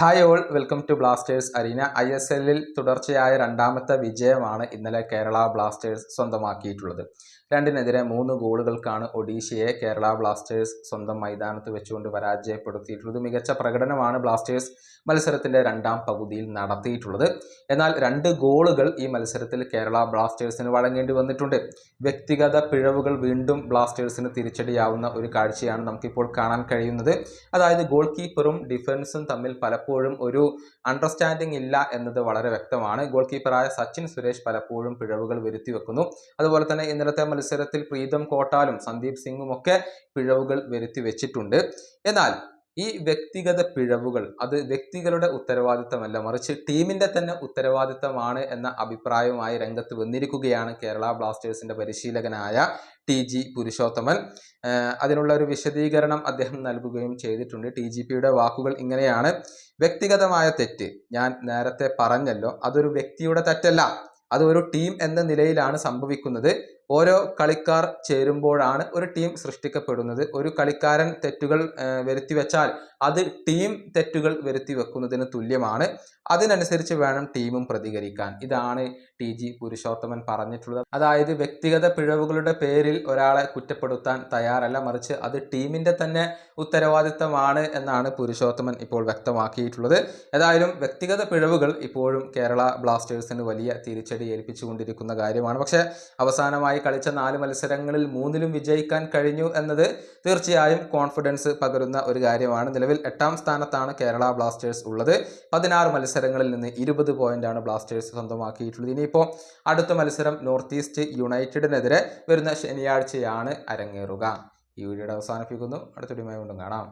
Hi all welcome to Blasters Arena. I S എല്ലിൽ തുടർച്ചയായ രണ്ടാമത്തെ വിജയമാണ് ഇന്നലെ കേരള ബ്ലാസ്റ്റേഴ്സ് സ്വന്തമാക്കിയിട്ടുള്ളത്. രണ്ടിനെതിരെ മൂന്ന് ഗോളുകൾക്കാണ് ഒഡീഷയെ കേരള ബ്ലാസ്റ്റേഴ്സ് സ്വന്തം മൈതാനത്ത് വെച്ചുകൊണ്ട് പരാജയപ്പെടുത്തിയിട്ടുള്ളത്. മികച്ച പ്രകടനമാണ് ബ്ലാസ്റ്റേഴ്സ് മത്സരത്തിന്റെ രണ്ടാം പകുതിയിൽ നടത്തിയിട്ടുള്ളത്. എന്നാൽ രണ്ട് ഗോളുകൾ ഈ മത്സരത്തിൽ കേരള ബ്ലാസ്റ്റേഴ്സിന് വഴങ്ങേണ്ടി വന്നിട്ടുണ്ട്. വ്യക്തിഗത പിഴവുകൾ വീണ്ടും ബ്ലാസ്റ്റേഴ്സിന് തിരിച്ചടിയാവുന്ന ഒരു കാഴ്ചയാണ് നമുക്കിപ്പോൾ കാണാൻ കഴിയുന്നത്. അതായത് ഗോൾ കീപ്പറും ഡിഫൻസും തമ്മിൽ പലപ്പോഴും ഒരു അണ്ടർസ്റ്റാൻഡിംഗ് ഇല്ല എന്നത് വളരെ വ്യക്തമാണ്. ഗോൾ കീപ്പറായ സച്ചിൻ സുരേഷ് പലപ്പോഴും പിഴവുകൾ വരുത്തി വെക്കുന്നു. അതുപോലെ തന്നെ ഇന്നലത്തെ മത്സരത്തിൽ പ്രീതം കോട്ടാലും സന്ദീപ് സിംഗും ഒക്കെ പിഴവുകൾ വരുത്തി വെച്ചിട്ടുണ്ട്. എന്നാൽ ഈ വ്യക്തിഗത പിഴവുകൾ അത് വ്യക്തികളുടെ ഉത്തരവാദിത്തമല്ല മറിച്ച് ടീമിന്റെ തന്നെ ഉത്തരവാദിത്തമാണ് എന്ന അഭിപ്രായവുമായി രംഗത്ത് വന്നിരിക്കുകയാണ് കേരള ബ്ലാസ്റ്റേഴ്സിന്റെ പരിശീലകനായ ടി ജി പുരുഷോത്തമൻ. അതിനുള്ള ഒരു വിശദീകരണം അദ്ദേഹം നൽകുകയും ചെയ്തിട്ടുണ്ട്. ടി ജി പിയുടെ വാക്കുകൾ ഇങ്ങനെയാണ്. വ്യക്തിഗതമായ തെറ്റ് ഞാൻ നേരത്തെ പറഞ്ഞല്ലോ അതൊരു വ്യക്തിയുടെ തെറ്റല്ല അത് ഒരു ടീം എന്ന നിലയിലാണ് സംഭവിക്കുന്നത്. ഓരോ കളിക്കാർ ചേരുമ്പോഴാണ് ഒരു ടീം സൃഷ്ടിക്കപ്പെടുന്നത്. ഒരു കളിക്കാരൻ തെറ്റുകൾ വരുത്തി വെച്ചാൽ അത് ടീം തെറ്റുകൾ വരുത്തി വെക്കുന്നതിന് തുല്യമാണ്. അതിനനുസരിച്ച് വേണം ടീമും പ്രതികരിക്കാൻ. ഇതാണ് ടി ജി പുരുഷോത്തമൻ പറഞ്ഞിട്ടുള്ളത്. അതായത് വ്യക്തിഗത പിഴവുകളുടെ പേരിൽ ഒരാളെ കുറ്റപ്പെടുത്താൻ തയ്യാറല്ല. മറിച്ച് അത് ടീമിന്റെ തന്നെ ഉത്തരവാദിത്തമാണ് എന്നാണ് പുരുഷോത്തമൻ ഇപ്പോൾ വ്യക്തമാക്കിയിട്ടുള്ളത്. ഏതായാലും വ്യക്തിഗത പിഴവുകൾ ഇപ്പോഴും കേരള ബ്ലാസ്റ്റേഴ്സിന് വലിയ തിരിച്ചടി ഏൽപ്പിച്ചുകൊണ്ടിരിക്കുന്ന കാര്യമാണ്. പക്ഷേ അവസാനമായി കളിച്ച നാല് മത്സരങ്ങളിൽ മൂന്നിലും വിജയിക്കാൻ കഴിഞ്ഞു എന്നത് തീർച്ചയായും കോൺഫിഡൻസ് പകരുന്ന ഒരു കാര്യമാണ്. നിലവിൽ എട്ടാം സ്ഥാനത്താണ് കേരള ബ്ലാസ്റ്റേഴ്സ് ഉള്ളത്. പതിനാറ് മത്സരങ്ങളിൽ നിന്ന് ഇരുപത് പോയിന്റാണ് ബ്ലാസ്റ്റേഴ്സ് സ്വന്തമാക്കിയിട്ടുള്ളത്. ഇനിയിപ്പോൾ അടുത്ത മത്സരം നോർത്ത് ഈസ്റ്റ് യുണൈറ്റഡിനെതിരെ വരുന്ന ശനിയാഴ്ചയാണ് അരങ്ങേറുക. ഈ വീഡിയോയുടെ അവസാനിപ്പിക്കുന്നു. അടുത്തൊരുമായി വീണ്ടും കാണാം.